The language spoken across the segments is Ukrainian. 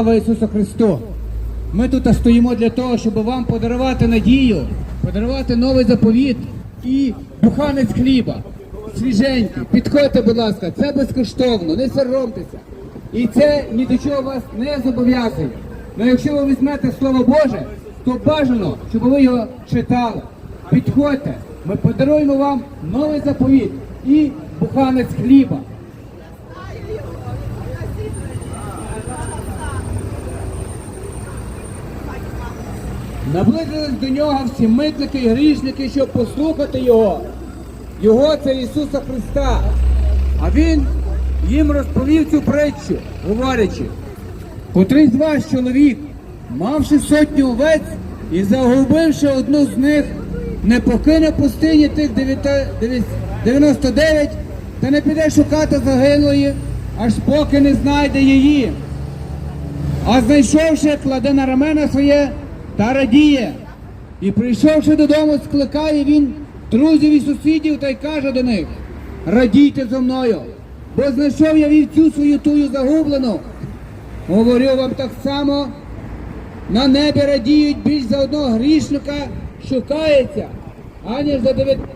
Слава Ісусу Христу! Ми тут стоїмо для того, щоб вам подарувати надію, подарувати новий заповіт і буханець хліба. Свіженький. Підходьте, будь ласка, це безкоштовно, не соромтеся. І це ні до чого вас не зобов'язує. Але якщо ви візьмете Слово Боже, то бажано, щоб ви його читали. Підходьте, ми подаруємо вам новий заповіт і буханець хліба. Наблизились до нього всі митники і грішники, щоб послухати його. Його це Ісуса Христа. А Він їм розповів цю притчу, говорячи, котрий з вас чоловік, мавши сотню овець і загубивши одну з них, не покине пустині тих 99 та не піде шукати загиблої, аж поки не знайде її. А знайшовши, кладе на рамена своє та радіє. І прийшовши додому, скликає він друзів і сусідів та й каже до них: радійте зо мною, бо знайшов я вівцю свою тую загублену. Говорю вам так само, на небі радіють більш за одного грішника, що кається, аніж за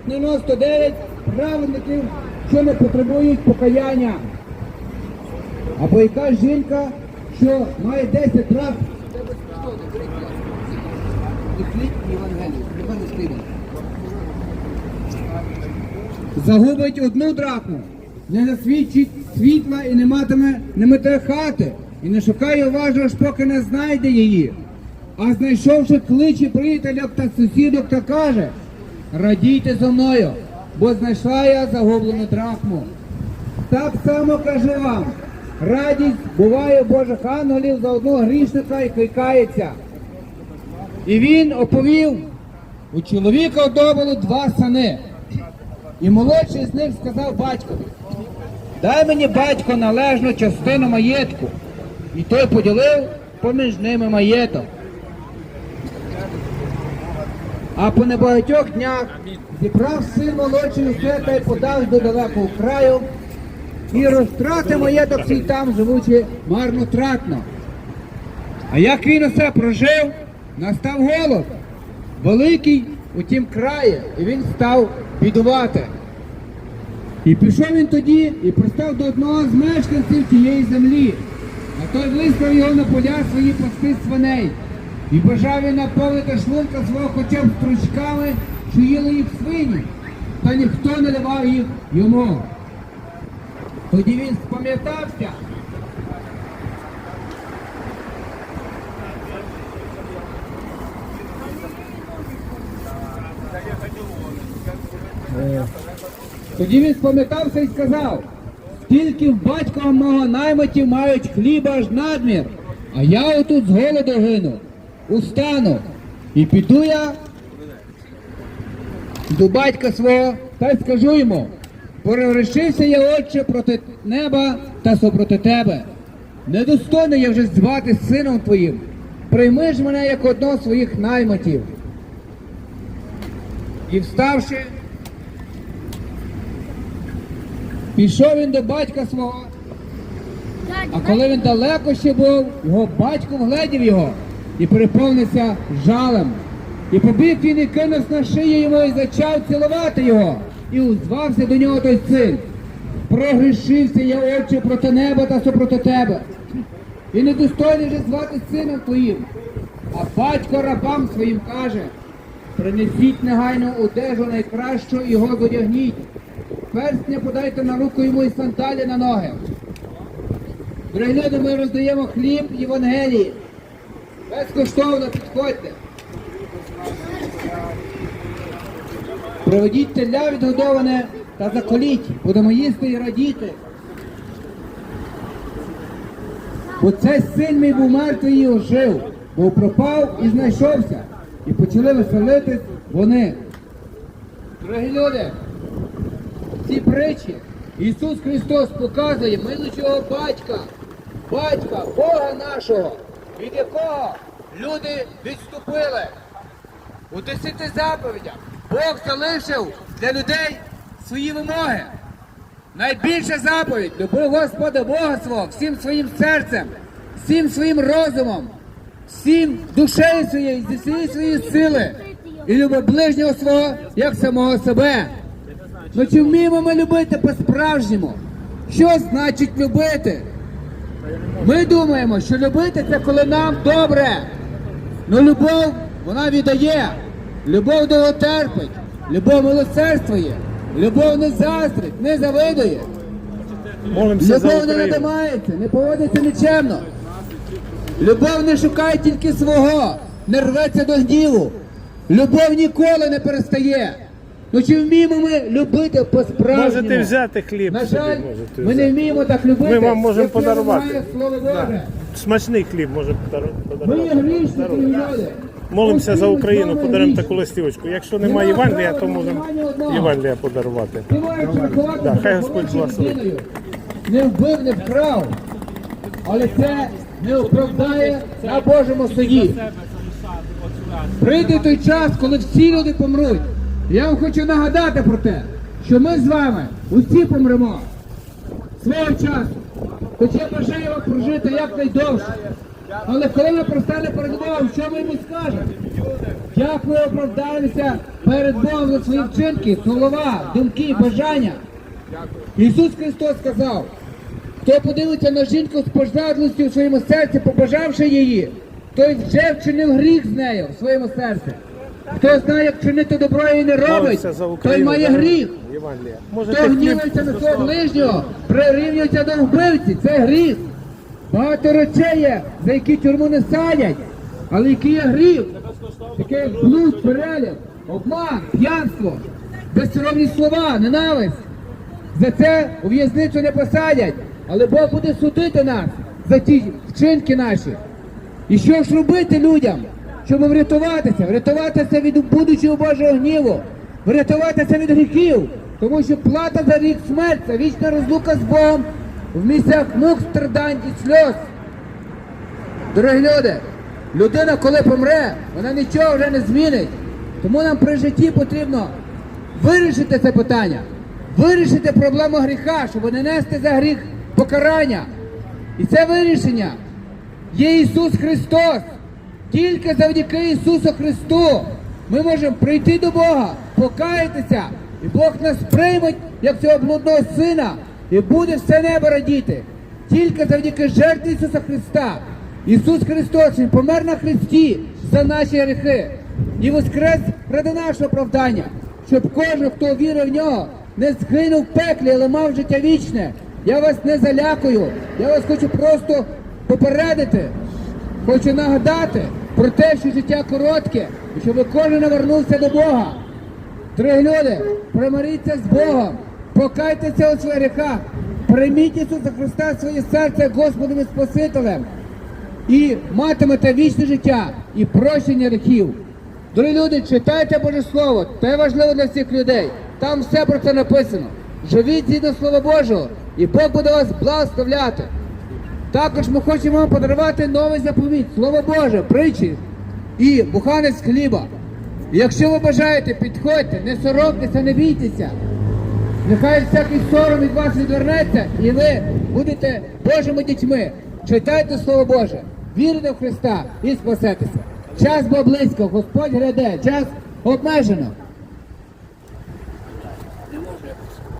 99 праведників, що не потребують покаяння. Або яка жінка, що має 10 трав. Загубить одну драхму, не засвідчить світла і не матиме, не мете хати, і не шукає уважно, аж поки не знайде її. А знайшовши кличе приятелів та сусідок та каже, радійте зо мною, бо знайшла я загублену драхму. Так само каже вам, радість буває Божих ангелів за одного грішника і кликається. І він оповів, у чоловіка одного два сини. І молодший з них сказав батькові, дай мені батько належну частину маєтку. І той поділив поміж ними маєток. А по небагатьох днях зібрав син молодший усе та й подав до далекого краю, і розтрати маєток свій там, живучи марнотратно. А як він усе прожив, настав голод, великий у тім краї, і він став бідувати. І пішов він тоді і пристав до одного з мешканців тієї землі. А той вислав його на поля свої пасти свиней. І бажав він наповнити шлунка свого хоча б стручками, що їли їх свині, та ніхто не давав їх йому. Тоді він спам'ятався. Тоді він спам'ятався і сказав, тільки в батька мого наймитів мають хліба аж надмір, а я отут з голоду гину, устану, і піду я до батька свого та й скажу йому, перерішився я, отче, проти неба та супроти тебе. Недостойний я вже звати сином твоїм. Прийми ж мене як одного своїх наймитів. І вставши, пішов він до батька свого, а коли він далеко ще був, його батько вгледів його і переповнився жалем. І побіг він і кинувся на шию йому і зачав цілувати його. І узвався до нього той син. Прогрішився я, отче, проти неба та супроти тебе. І недостойний вже звати сином твоїм. А батько рабам своїм каже, принесіть негайно одежу найкращу і його зодягніть. Перстня подайте на руку йому і сандалі на ноги. Дорогі люди, ми роздаємо хліб Євангелії. Безкоштовно підходьте. Проведіть теля відгодоване та заколіть. Будемо їсти і радіти. Бо цей син мій був мертвий і ожив, бо пропав і знайшовся. І почали веселитись вони. Дорогі люди, ці притчі Ісус Христос показує милучого батька, батька, Бога нашого, від якого люди відступили. У десяти заповідях Бог залишив для людей свої вимоги. Найбільша заповідь люби Господа Бога свого всім своїм серцем, всім своїм розумом, всім душею своєю, зі всієї своєї сили. І любить ближнього свого, як самого себе. Ну чи вміємо ми любити по-справжньому? Що значить любити? Ми думаємо, що любити це коли нам добре. Ну любов вона віддає. Любов довготерпить, любов милосердствує, любов не заздрить, не завидує. За Любов не надимається, не поводиться нічемно. Любов не шукає тільки свого, не рветься до гніву. Любов ніколи не перестає. Ну чи вміємо ми любити по-справжньому? Можете взяти хліб. На собі, жаль, можете ми не взяти. вміємо так любити. Ми вам можемо як подарувати. Слово Боже. Смачний хліб може подар- Ми є подарувати. грішники, люди. Молимося за Україну, подаримо таку листівочку. Якщо немає Євангелія, то можемо. Євангелія подарувати. Да, хай Господь благословить. людиною. Не вбив, не вкрав. Але це не оправдає на Божому суді. Прийде той час, коли всі люди помруть. Я вам хочу нагадати про те, що ми з вами усі помремо свого часу. Хоч я бажаю вам прожити якнайдовше. Але коли ми простане перед Богом, що ми йому скажемо? Як ми оправдаємося перед Богом за свої вчинки, слова, думки, бажання? Ісус Христос сказав, хто подивиться на жінку з пожадливістю в своєму серці, побажавши її, той вже вчинив гріх з нею в своєму серці. Хто знає, як чинити добро і не робить, той має гріх. Хто гнівається на свого ближнього, прирівнюється до вбивці, це гріх. Багато речей є, за які тюрму не садять, але який є гріх. Таке як блуд, переляк, обман, п'янство, безсоромні слова, ненависть. За це у в'язницю не посадять, але Бог буде судити нас за ті вчинки наші. І що ж робити людям, щоб врятуватися? Врятуватися від будучого Божого гніву, врятуватися від гріхів, тому що плата за рік смерть це вічна розлука з Богом в місцях мук, страдань і сльоз. Дорогі люди, людина, коли помре, вона нічого вже не змінить. Тому нам при житті потрібно вирішити це питання, вирішити проблему гріха, щоб не нести за гріх покарання. І це вирішення є Ісус Христос. Тільки завдяки Ісусу Христу ми можемо прийти до Бога, покаятися, і Бог нас прийме як цього блудного сина, і буде все небо радіти. Тільки завдяки жертві Ісуса Христа. Ісус Христос Він помер на Христі за наші гріхи і воскрес ради нашого оправдання, щоб кожен, хто вірив в нього, не згинув в пеклі, але мав життя вічне. Я вас не залякую, я вас хочу просто попередити. Хочу нагадати про те, що життя коротке, і щоб кожен навернувся до Бога. Дорогі люди, примиріться з Богом, покайтеся у своїх гріхах, прийміть Ісуса Христа в своє серце Господом і Спасителем і матимете вічне життя і прощення гріхів. Дорогі люди, читайте Боже Слово, це важливо для всіх людей. Там все про це написано. Живіть згідно Слова Божого, і Бог буде вас благословляти. Також ми хочемо вам подарувати новий заповідь, Слово Боже, притчі і буханець хліба. Якщо ви бажаєте, підходьте, не соромтеся, не бійтеся. Нехай всякий сором від вас відвернеться, і ви будете Божими дітьми. Читайте Слово Боже, вірте в Христа і спасетеся. Час бо близько, Господь гряде, час обмежено.